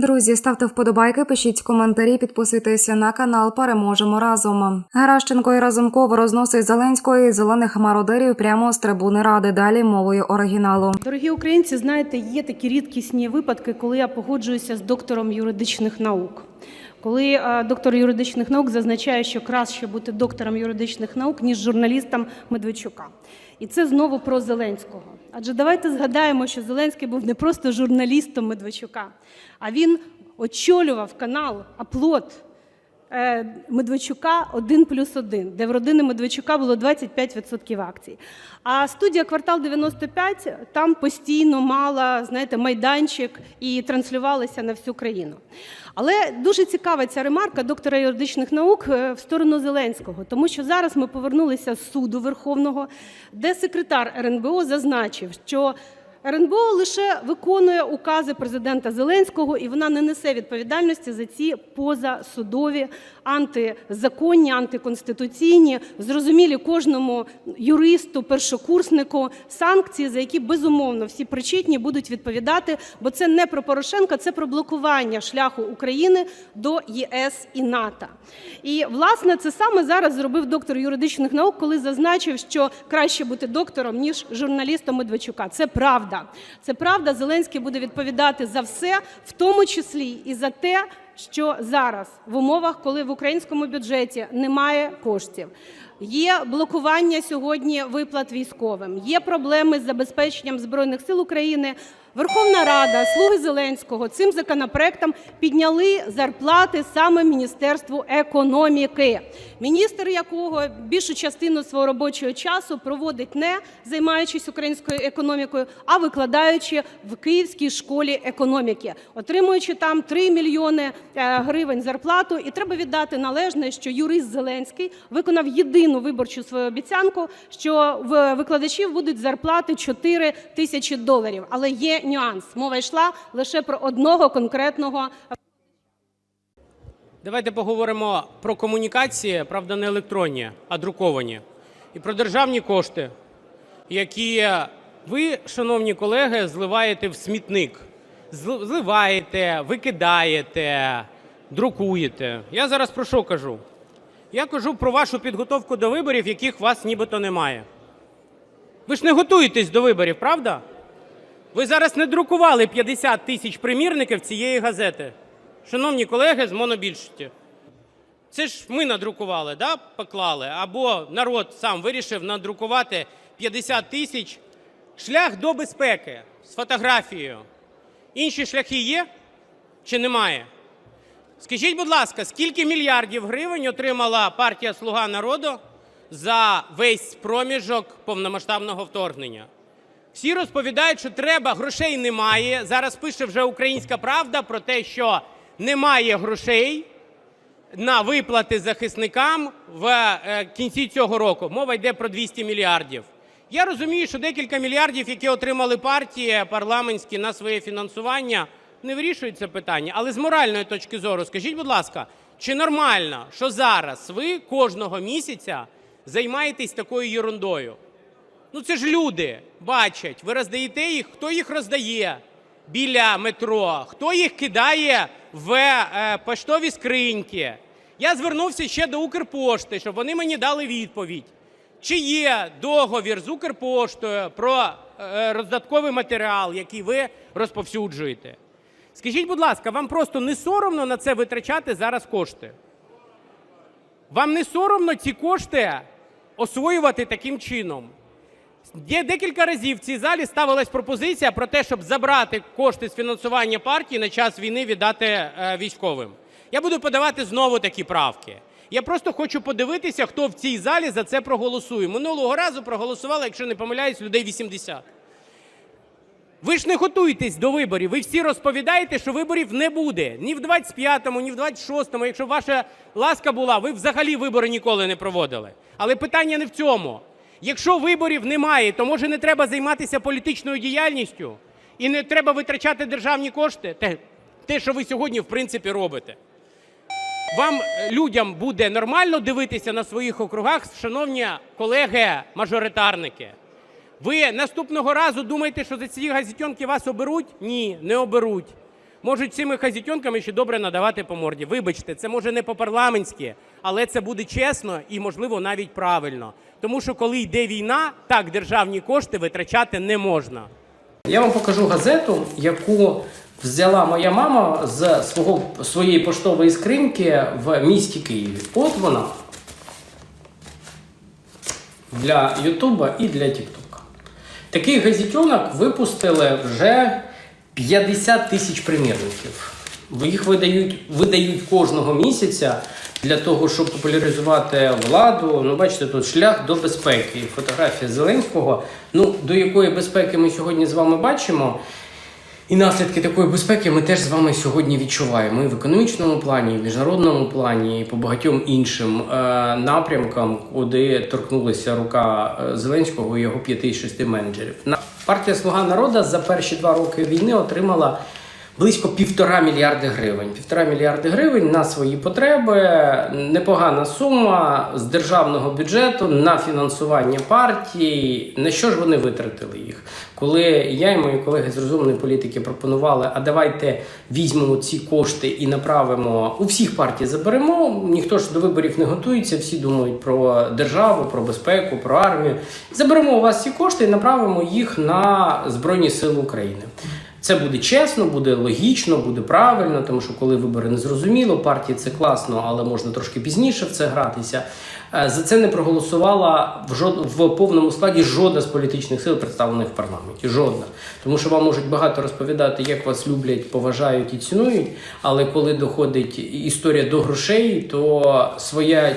Друзі, ставте вподобайки, пишіть коментарі, підписуйтеся на канал. Переможемо разом. Геращенко і Разумков розносить Зеленського і зелених мародерів прямо з трибуни ради. Далі мовою оригіналу. Дорогі українці, знаєте, є такі рідкісні випадки, коли я погоджуюся з доктором юридичних наук. Коли е, доктор юридичних наук зазначає, що краще бути доктором юридичних наук, ніж журналістом Медведчука. І це знову про Зеленського. Адже давайте згадаємо, що Зеленський був не просто журналістом Медведчука, а він очолював канал Аплот Медведчука 1 плюс 1, де в родини Медведчука було 25% акцій. А студія «Квартал 95» там постійно мала, знаєте, майданчик і транслювалася на всю країну. Але дуже цікава ця ремарка доктора юридичних наук е, в сторону Зеленського, тому що зараз ми повернулися з суду Верховного, де секретар РНБО зазначив, що РНБО лише виконує укази президента Зеленського, і вона не несе відповідальності за ці позасудові, антизаконні, антиконституційні, зрозумілі кожному юристу, першокурснику санкції, за які безумовно всі причетні будуть відповідати. Бо це не про Порошенка, це про блокування шляху України до ЄС і НАТО. І власне це саме зараз зробив доктор юридичних наук, коли зазначив, що краще бути доктором ніж журналістом Медведчука. Це правда. Це правда. Зеленський буде відповідати за все, в тому числі і за те, що зараз в умовах, коли в українському бюджеті немає коштів. Є блокування сьогодні виплат військовим, є проблеми з забезпеченням збройних сил України. Верховна Рада, слуги Зеленського цим законопроектом підняли зарплати саме Міністерству економіки, міністр якого більшу частину свого робочого часу проводить не займаючись українською економікою, а викладаючи в Київській школі економіки, отримуючи там 3 мільйони е, гривень зарплату. І треба віддати належне, що юрист Зеленський виконав єдину виборчу свою обіцянку, що в викладачів будуть зарплати 4 тисячі доларів. Але є нюанс. Мова йшла лише про одного конкретного Давайте поговоримо про комунікації, правда, не електронні, а друковані, і про державні кошти, які ви, шановні колеги, зливаєте в смітник. Зливаєте, викидаєте, друкуєте. Я зараз про що кажу? Я кажу про вашу підготовку до виборів, яких у вас нібито немає. Ви ж не готуєтесь до виборів, правда? Ви зараз не друкували 50 тисяч примірників цієї газети. Шановні колеги з монобільшості, це ж ми надрукували, да, поклали, або народ сам вирішив надрукувати 50 тисяч. Шлях до безпеки з фотографією. Інші шляхи є чи немає? Скажіть, будь ласка, скільки мільярдів гривень отримала партія Слуга народу за весь проміжок повномасштабного вторгнення? Всі розповідають, що треба, грошей немає. Зараз пише вже Українська Правда про те, що немає грошей на виплати захисникам в е, кінці цього року. Мова йде про 200 мільярдів. Я розумію, що декілька мільярдів, які отримали партії парламентські на своє фінансування, не вирішують це питання. Але з моральної точки зору, скажіть, будь ласка, чи нормально, що зараз ви кожного місяця займаєтесь такою ерундою? Ну це ж люди бачать, ви роздаєте їх, хто їх роздає біля метро, хто їх кидає в е, поштові скриньки. Я звернувся ще до Укрпошти, щоб вони мені дали відповідь. Чи є договір з Укрпоштою про е, роздатковий матеріал, який ви розповсюджуєте? Скажіть, будь ласка, вам просто не соромно на це витрачати зараз кошти? Вам не соромно ці кошти освоювати таким чином? Є декілька разів в цій залі ставилась пропозиція про те, щоб забрати кошти з фінансування партії на час війни віддати е, військовим. Я буду подавати знову такі правки. Я просто хочу подивитися, хто в цій залі за це проголосує. Минулого разу проголосувало, якщо не помиляюсь, людей 80. Ви ж не готуєтесь до виборів. Ви всі розповідаєте, що виборів не буде ні в 25-му, ні в 26-му. Якщо ваша ласка була, ви взагалі вибори ніколи не проводили. Але питання не в цьому. Якщо виборів немає, то може не треба займатися політичною діяльністю і не треба витрачати державні кошти? Те, те що ви сьогодні в принципі робите. Вам, е, людям, буде нормально дивитися на своїх округах, шановні колеги-мажоритарники? Ви наступного разу думаєте, що за ці газетенки вас оберуть? Ні, не оберуть. можуть цими хазітьонками ще добре надавати по морді. Вибачте, це може не по-парламентськи, але це буде чесно і, можливо, навіть правильно. Тому що коли йде війна, так державні кошти витрачати не можна. Я вам покажу газету, яку взяла моя мама з свого, своєї поштової скриньки в місті Києві. От вона. Для Ютуба і для Тіктока. Такий газетенок випустили вже 50 тисяч примірників. Їх видають, видають кожного місяця для того, щоб популяризувати владу. Ну, бачите, тут шлях до безпеки. Фотографія Зеленського. Ну, до якої безпеки ми сьогодні з вами бачимо. І наслідки такої безпеки ми теж з вами сьогодні відчуваємо і в економічному плані, і в міжнародному плані, і по багатьом іншим е, напрямкам, куди торкнулася рука е, Зеленського і його 5-6 менеджерів. На партія Слуга народу за перші два роки війни отримала близько півтора мільярди гривень. Півтора мільярди гривень на свої потреби. Непогана сума з державного бюджету на фінансування партій. На що ж вони витратили їх? Коли я і мої колеги з розумної політики пропонували, а давайте візьмемо ці кошти і направимо у всіх партій заберемо. Ніхто ж до виборів не готується, всі думають про державу, про безпеку, про армію. Заберемо у вас ці кошти і направимо їх на Збройні Сили України. Це буде чесно, буде логічно, буде правильно, тому що коли вибори не зрозуміло, партії це класно, але можна трошки пізніше в це гратися. Е, За це не проголосувала в жод... в повному складі жодна з політичних сил, представлених в парламенті. Жодна. Тому що вам можуть багато розповідати, як вас люблять, поважають і цінують. Але коли доходить історія до грошей, то своя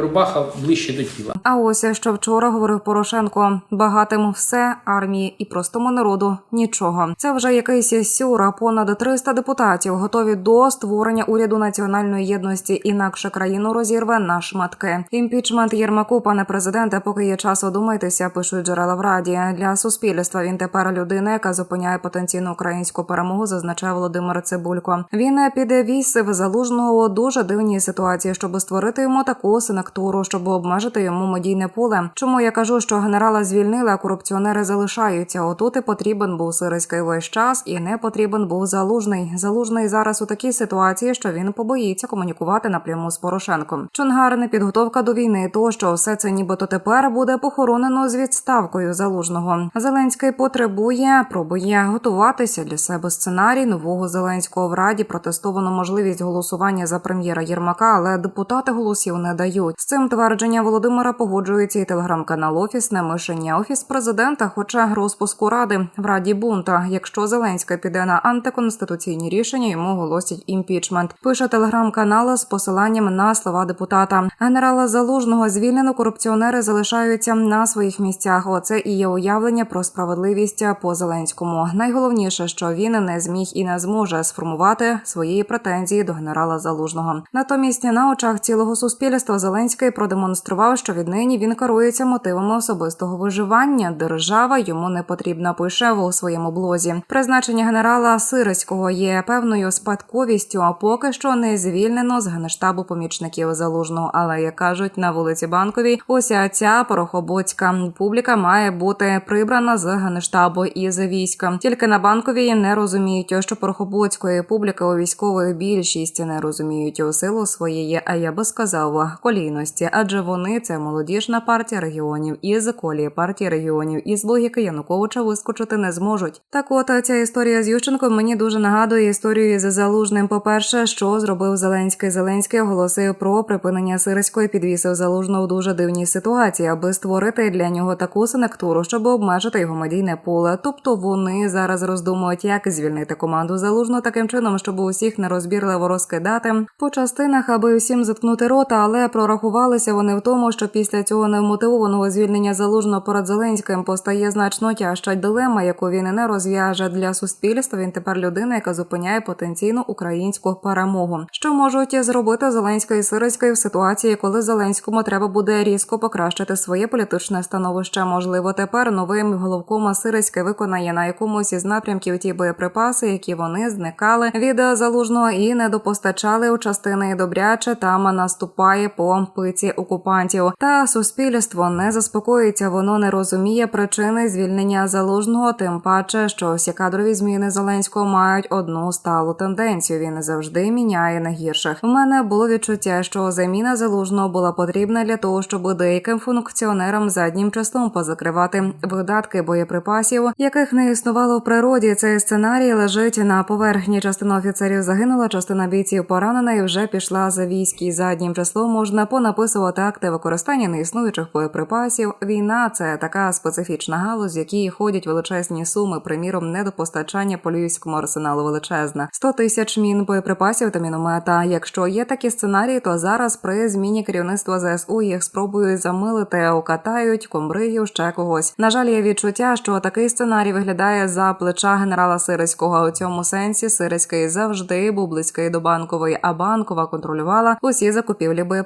рубаха ближче до тіла. А ось що вчора говорив Порошенко: багатим все армії і простому народу нічого. Це вже якийсь сюр, а понад 300 депутатів готові до створення уряду національної єдності. Інакше країну розірве на шматки. Імпічмент Єрмаку, пане президенте, поки є час одумайтеся, пишуть джерела в раді для суспільства. Він тепер людина, яка зупиняє потенційну українську перемогу, зазначає Володимир Цибулько. Він підвісив залужного дуже дивній ситуації, щоб створити йому таку синектуру, щоб обмежити йому медійне поле. Чому я кажу, що генерала звільнили, а корупціонери залишаються? Отут і потрібен був Сирський весь час, і не потрібен був залужний. Залужний зараз у такій ситуації, що він побоїться комунікувати напряму з Порошенком. Чонгар не підготовка до війни, то що все це нібито тепер буде похоронено з відставкою залужного. Зеленський потребує, пробує готуватися для себе сценарій нового зеленського в раді. Протестовано можливість голосування за прем'єра Єрмака, але депутати голосів не дають. З цим твердження Володимира погоджується і телеграм-канал Офісне мишення. Офіс президента хоче розпуску ради в раді бунта. Якщо Зеленський піде на антиконституційні рішення, йому оголосять імпічмент. Пише телеграм-канал з посиланням на слова депутата. Генерала Залужного звільнено корупціонери залишаються на своїх місцях. Оце і є уявлення про справедливість по Зеленському. Найголовніше, що він не зміг і не зможе сформувати свої претензії до генерала Залужного. Натомість на очах цілого суспільства Зеленський продемонстрував, що віднині він керується мотивами особистого виживання. Держава йому не потрібна. Пише у своєму блозі. Призначення генерала Сириського є певною спадковістю, а поки що не звільнено з генштабу помічників залужного. Але як кажуть на вулиці Банковій, уся ця порохоботська публіка має бути прибрана з генштабу і з війська. Тільки на банковій не розуміють, що порохоботської публіки у військової більшість не розуміють у силу своєї, а я би сказав, колійності, адже вони це молодіжна партія регіонів і з колії партії регіонів і з логіки Януковича вискочити не зможуть. Так, от ця історія з Ющенком мені дуже нагадує історію з залужним. По перше, що зробив Зеленський. Зеленський оголосив про припинення сирської підвісив залужного в дуже дивній ситуації, аби створити для нього таку синектуру, щоб обмежити його медійне поле. Тобто вони зараз роздумують, як звільнити команду залужно таким чином, щоб усіх нерозбірливо розкидати по частинах, аби всім заткнути рота, але прорахувалися вони в тому, що після цього невмотивованого звільнення залужного перед Зеленським постає значно тяжча дилема, яку він і не розв'яже для суспільства. Він тепер людина, яка зупиняє потенційну українську перемогу. Що можуть зробити Зеленський і Сирський в ситуації, коли Зеленському треба буде різко покращити своє політичне становище? Можливо, тепер новим головком Сирський виконає на якомусь із напрямків ті боєприпаси, які вони зникали від залужного і не допостачали у частини добряче. Там наступає грає по пиці окупантів. Та суспільство не заспокоїться, воно не розуміє причини звільнення залужного, тим паче, що всі кадрові зміни Зеленського мають одну сталу тенденцію. Він завжди міняє на гірших. У мене було відчуття, що заміна залужного була потрібна для того, щоб деяким функціонерам заднім числом позакривати видатки боєприпасів, яких не існувало в природі. Цей сценарій лежить на поверхні. Частина офіцерів загинула, частина бійців поранена і вже пішла за військ. І заднім числом можна понаписувати акти використання неіснуючих боєприпасів. Війна це така специфічна галузь, в якій ходять величезні суми. Приміром, недопостачання по арсеналу величезна 100 тисяч мін боєприпасів та міномета. Якщо є такі сценарії, то зараз при зміні керівництва ЗСУ їх спробують замилити, окатають комбригів, ще когось. На жаль, є відчуття, що такий сценарій виглядає за плеча генерала Сирицького. У цьому сенсі Сирицький завжди був близький до банкової, а банкова контролювала усі закупівлі боєприпасів.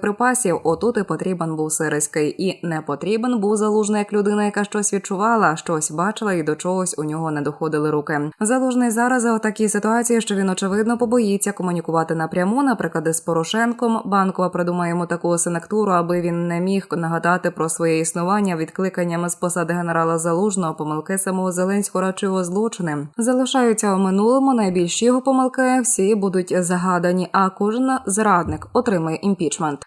Отут і потрібен був Сирицький, і не потрібен був залужний як людина, яка щось відчувала, щось бачила, і до чогось у нього не доходили руки. Залужний зараз у такій ситуації, що він очевидно побоїться комунікувати напряму, наприклад, із Порошенком. Банкова придумає йому таку синектуру, аби він не міг нагадати про своє існування відкликаннями з посади генерала Залужного, помилки самого Зеленського радше злочини. Залишаються у минулому. Найбільші його помилки всі будуть загадані. А кожен зрадник отримає імпічмент.